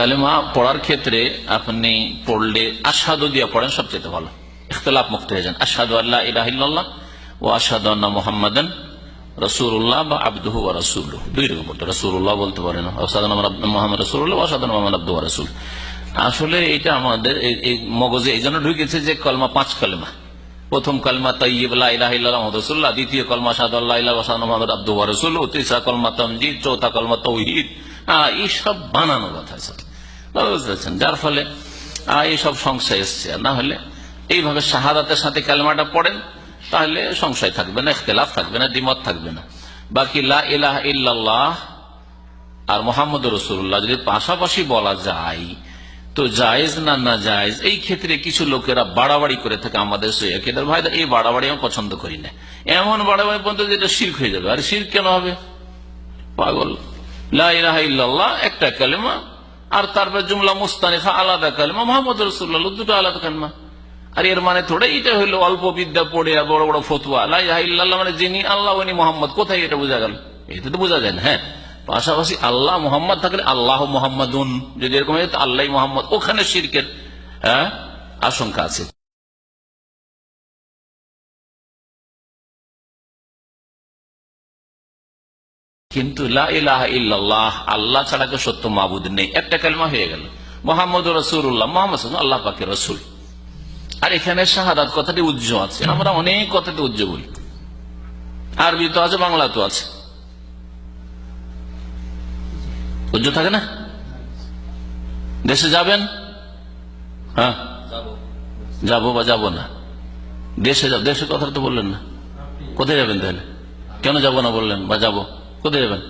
কালেমা পড়ার ক্ষেত্রে আপনি পড়লে আসাদু দিয়ে পড়েন সবচেয়ে ভালো। ইখতলাফ মুক্ত হয়ে যান। আসাদু আল্লাহ ইলাহিল্লাহ ও আসাদু আল্লাহ মোহাম্মদন রসুল্লাহ বা আব্দুহু বা রসুল দুই রকম বলতে রসুল্লাহ বলতে পারেন। অসাদান মোহাম্মদ রসুল্লাহ অসাদান মোহাম্মদ আব্দু রসুল আসলে এটা আমাদের এই- মগজে এই জন্য ঢুকেছে যে কলমা পাঁচ কলমা। প্রথম কলমা তৈবাহ দ্বিতীয় কলমা সাদাদ আব্দু রসুল তিসরা কলমা তমজিদ। চৌথা কলমা তৌহিদ। এইসব বানানো কথা পারছেন যার ফলে এইসব সংশয় এসছে। না হলে এইভাবে শাহাদাতের সাথে কালমাটা পড়েন, তাহলে সংশয় থাকবে না, ইখতলাফ থাকবে না, দ্বিমত থাকবে না। বাকি লা ইলাহ ইল্লাল্লাহ আর মোহাম্মদ রসুল্লাহ যদি পাশাপাশি বলা যায়, তো জায়েজ না না জায়েজ, এই ক্ষেত্রে কিছু লোকেরা বাড়াবাড়ি করে থাকে আমাদের সৈয়দের ভাই এই বাড়াবাড়ি আমি পছন্দ করি না। এমন বাড়াবাড়ি পর্যন্ত যেটা শির্ক হয়ে যাবে। আর শির্ক কেন হবে? পাগল। লা ইলাহা ইল্লাল্লাহ একটা কালেমা আর তারপরে জুমলা মুস্তানিফা আলাদা কালেমা মোহাম্মদ রসুল্লাহ দুটো আলাদা কালেমা। আর এর মানে থোড়ে এটা হইল অল্প বিদ্যা পড়ে বড় বড় ফতুয়া। মানে যিনি আল্লাহ, উনি মোহাম্মদ। কোথায় এটা বোঝা গেল? এটা তো বোঝা যায় না হ্যাঁ। পাশাপাশি আল্লাহ মোহাম্মদ থাকলে আল্লাহ মোহাম্মদ যদি এরকম আল্লাহ মোহাম্মদ। ওখানে শিরকের হ্যাঁ আশঙ্কা আছে। কিন্তু ইল্লাল্লাহ আল্লাহ ছাড়া কেউ সত্য মাবুদ নেই। একটা কালমা হয়ে গেল। মোহাম্মদ রসুল্লাহ মোহাম্মদ আল্লাহ পাকে রসুল। আর এখানে শাহাদাত কথাটি উজ্জ আছে। আমরা অনেক কথাতে উজ্জ বলি। আরবি তো আছে বাংলা তো আছে। উজ্জ থাকে না? দেশে যাবেন? হ্যাঁ? যাব বা যাব না। দেশে যাব দেশের কথা তো বললেন না। কোথায় যাবেন তাহলে? কেন যাব না বললেন বা যাব? কোথায় যাবেন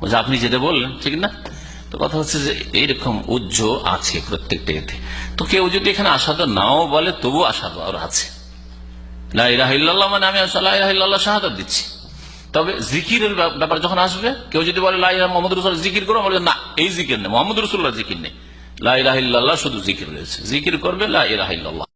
বলছে, আপনি যেতে বললেন ঠিক না? তো কথা হচ্ছে যে এইরকম উজ্জ আছে প্রত্যেকটা এতে। তো কেউ যদি এখানে আসাদ নাও বলে তবু আসাদ আর আছে। লাহ মানে আমি লাহ শাহাদ দিচ্ছি। তবে জিকিরের ব্যাপ- ব্যাপার যখন আসবে কেউ যদি বলে লাহ মোহাম্মদ রসুল জিকির করো বলে না এই জিকির নেই মোহাম্মদ রসুল্লাহ জিকির নেই। লাহ শুধু জিকির রয়েছে। জিকির করবে লাহ